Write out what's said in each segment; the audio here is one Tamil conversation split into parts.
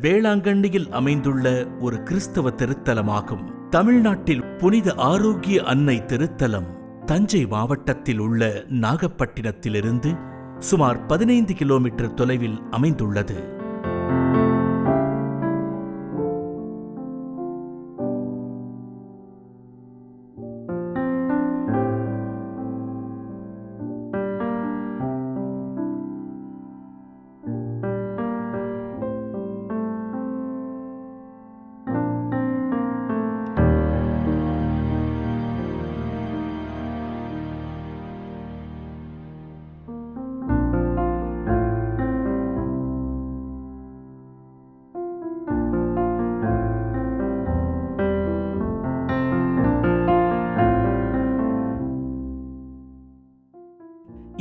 வேளாங்கண்ணியில் அமைந்துள்ள ஒரு கிறிஸ்தவ திருத்தலமாகும். தமிழ்நாட்டில் புனித ஆரோக்கிய அன்னை திருத்தலம் தஞ்சை மாவட்டத்தில் உள்ள நாகப்பட்டினத்திலிருந்து சுமார் பதினைந்து கிலோமீட்டர் தொலைவில் அமைந்துள்ளது.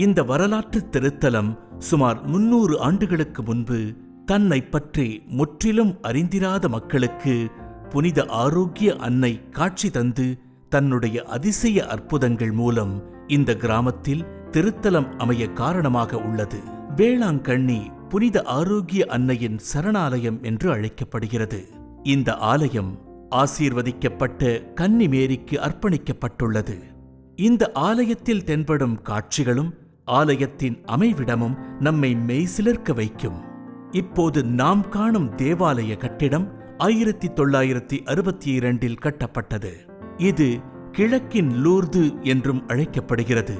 இந்த வரலாற்று திருத்தலம் சுமார் முன்னூறு ஆண்டுகளுக்கு முன்பு தன்னை பற்றி முற்றிலும் அறிந்திராத மக்களுக்கு புனித ஆரோக்கிய அன்னை காட்சி தந்து தன்னுடைய அதிசய அற்புதங்கள் மூலம் இந்த கிராமத்தில் திருத்தலம் அமைய காரணமாக உள்ளது. வேளாங்கண்ணி புனித ஆரோக்கிய அன்னையின் சரணாலயம் என்று அழைக்கப்படுகிறது. இந்த ஆலயம் ஆசீர்வதிக்கப்பட்ட கன்னிமேரிக்கு அர்ப்பணிக்கப்பட்டுள்ளது. இந்த ஆலயத்தில் தென்படும் காட்சிகளும் ஆலயத்தின் அமைவிடமும் நம்மை மெய்சிலிர்க்க வைக்கும். இப்போது நாம் காணும் தேவாலய கட்டிடம் ஆயிரத்தி தொள்ளாயிரத்தி அறுபத்தி இரண்டில் கட்டப்பட்டது. இது கிழக்கின் லூர்து என்றும் அழைக்கப்படுகிறது.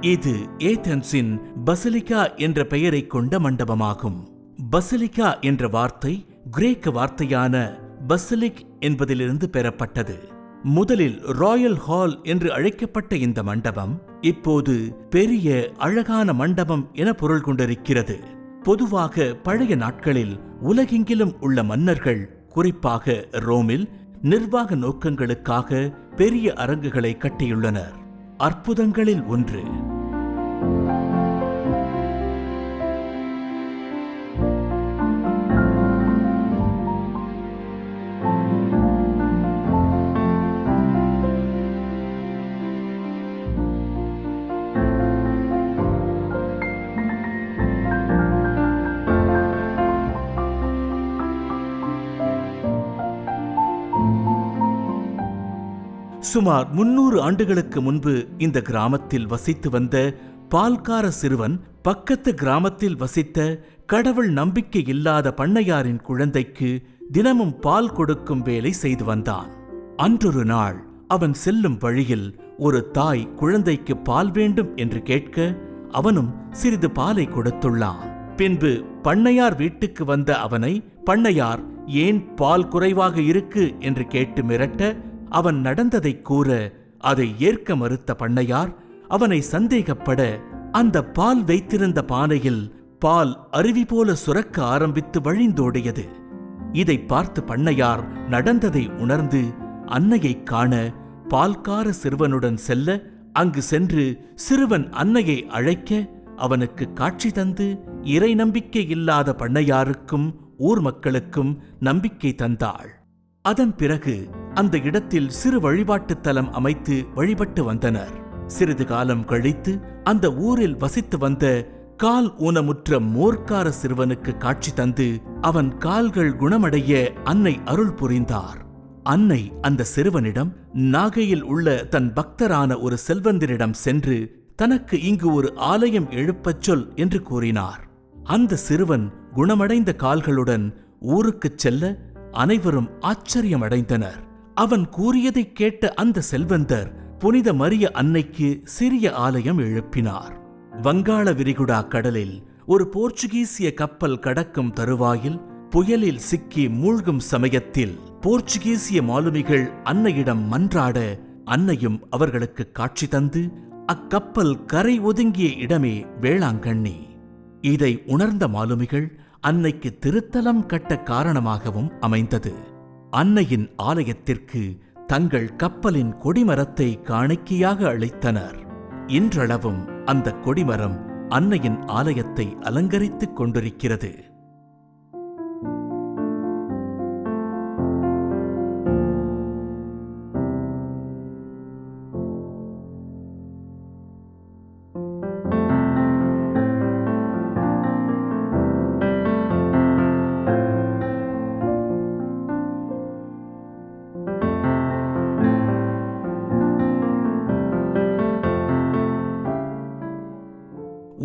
இது ஏதென்ஸின் பசிலிகா என்ற பெயரைக் கொண்ட மண்டபமாகும். பசிலிகா என்ற வார்த்தை கிரேக்க வார்த்தையான பசிலிக் என்பதிலிருந்து பெறப்பட்டது. முதலில் ராயல் ஹால் என்று அழைக்கப்பட்ட இந்த மண்டபம் இப்போது பெரிய அழகான மண்டபம் என பொருள் கொண்டிருக்கிறது. பொதுவாக பழைய நாட்களில் உலகெங்கிலும் உள்ள மன்னர்கள் குறிப்பாக ரோமில் நிர்வாக நோக்கங்களுக்காக பெரிய அரங்குகளை கட்டியுள்ளனர். அற்புதங்களில் ஒன்று. சுமார் முன்னூறு ஆண்டுகளுக்கு முன்பு இந்த கிராமத்தில் வசித்து வந்த பால்கார சிறுவன் பக்கத்து கிராமத்தில் வசித்த கடவுள் நம்பிக்கை இல்லாத பண்ணையாரின் குழந்தைக்கு தினமும் பால் கொடுக்கும் வேலை செய்து வந்தான். அன்றொரு நாள் அவன் செல்லும் வழியில் ஒரு தாய் குழந்தைக்கு பால் வேண்டும் என்று கேட்க அவனும் சிறிது பாலை கொடுத்துள்ளான். பின்பு பண்ணையார் வீட்டுக்கு வந்த அவனை பண்ணையார் ஏன் பால் குறைவாக இருக்கு? என்று கேட்டு மிரட்ட அவன் நடந்ததைக் கூற அதை ஏற்க மறுத்த பண்ணையார் அவனை சந்தேகப்பட அந்த பால் வைத்திருந்த பானையில் பால் அருவி போல சுரக்க ஆரம்பித்து வழிந்தோடியது. இதை பார்த்து பண்ணையார் நடந்ததை உணர்ந்து அன்னையைக் காண பால்கார சிறுவனுடன் செல்ல அங்கு சென்று சிறுவன் அன்னையை அழைக்க அவனுக்கு காட்சி தந்து இறை நம்பிக்கை இல்லாத பண்ணையாருக்கும் ஊர் மக்களுக்கும் நம்பிக்கை தந்தாள். அதன் பிறகு அந்த இடத்தில் சிறு வழிபாட்டுத் தலம் அமைத்து வழிபட்டு வந்தனர். சிறிது காலம் கழித்து அந்த ஊரில் வசித்து வந்த கால் ஊனமுற்ற மோர்க்கார சிறுவனுக்கு காட்சி தந்து அவன் கால்கள் குணமடைய அன்னை அருள் புரிந்தார். அன்னை அந்த சிறுவனிடம் நாகையில் உள்ள தன் பக்தரான ஒரு செல்வந்தரிடம் சென்று தனக்கு இங்கு ஒரு ஆலயம் எழுப்பச் சொல் என்று கூறினார். அந்த சிறுவன் குணமடைந்த கால்களுடன் ஊருக்குச் செல்ல அனைவரும் ஆச்சரியமடைந்தனர். அவன் கூறியதைக் கேட்ட அந்த செல்வந்தர் புனித மரிய அன்னைக்கு சிறிய ஆலயம் எழுப்பினார். வங்காள விரிகுடா கடலில் ஒரு போர்ச்சுகீசிய கப்பல் கடக்கும் தருவாயில் புயலில் சிக்கி மூழ்கும் சமயத்தில் போர்ச்சுகீசிய மாலுமிகள் அன்னையிடம் மன்றாட அன்னையும் அவர்களுக்கு காட்சி தந்து அக்கப்பல் கரை ஒதுங்கிய இடமே வேளாங்கண்ணி. இதை உணர்ந்த மாலுமிகள் அன்னைக்கு திருத்தலம் கட்ட காரணமாகவும் அமைந்தது. அன்னையின் ஆலயத்திற்கு தங்கள் கப்பலின் கொடிமரத்தை காணிக்கையாக அளித்தனர். இன்றளவும் அந்த கொடிமரம் அன்னையின் ஆலயத்தை அலங்கரித்துக் கொண்டிருக்கிறது.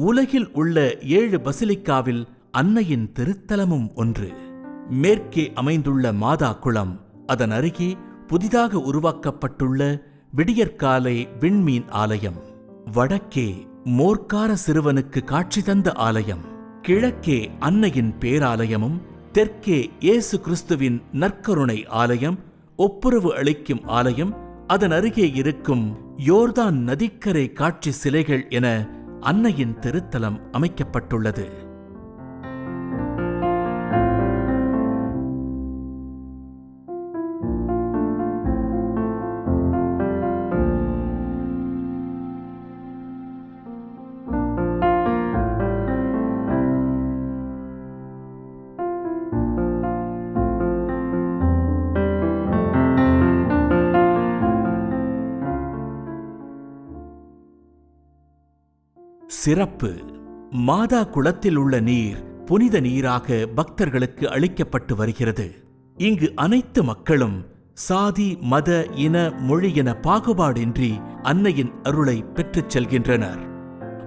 உலகில் உள்ள ஏழு பசிலிக்காவில் அன்னையின் திருத்தலமும் ஒன்று. மேற்கே அமைந்துள்ள மாதா குளம் அதன் அருகே புதிதாக உருவாக்கப்பட்டுள்ள விடியற்காலை விண்மீன் ஆலயம். வடக்கே மோர்க்கார சிறுவனுக்கு காட்சி தந்த ஆலயம். கிழக்கே அன்னையின் பேராலயமும் தெற்கே இயேசு கிறிஸ்துவின் நற்கருணை ஆலயம் ஒப்புரவு அளிக்கும் ஆலயம் அதன் அருகே இருக்கும் யோர்தான் நதிக்கரை காட்சி சிலைகள் என அன்னையின் திருத்தலம் அமைக்கப்பட்டுள்ளது. சிறப்பு. மாதா குளத்தில் உள்ள நீர் புனித நீராக பக்தர்களுக்கு அளிக்கப்பட்டு வருகிறது. இங்கு அனைத்து மக்களும் சாதி மத இன மொழி என பாகுபாடின்றி அன்னையின் அருளை பெற்றுச் செல்கின்றனர்.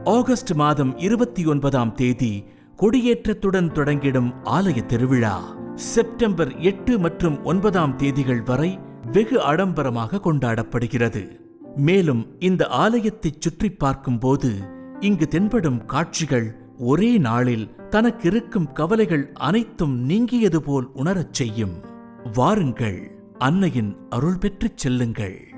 ஆகஸ்ட் மாதம் இருபத்தி ஒன்பதாம் தேதி கொடியேற்றத்துடன் தொடங்கிடும் ஆலய திருவிழா. செப்டம்பர் எட்டு மற்றும் ஒன்பதாம் தேதிகள் வரை வெகு ஆடம்பரமாக கொண்டாடப்படுகிறது. மேலும் இந்த ஆலயத்தைச் சுற்றி பார்க்கும்போது இங்கு தென்படும் காட்சிகள் ஒரே நாளில் தனக்கிருக்கும் கவலைகள் அனைத்தும் நீங்கியது போல் உணரச் செய்யும். வாருங்கள் அன்னையின் அருள் பெற்றுச் செல்லுங்கள்.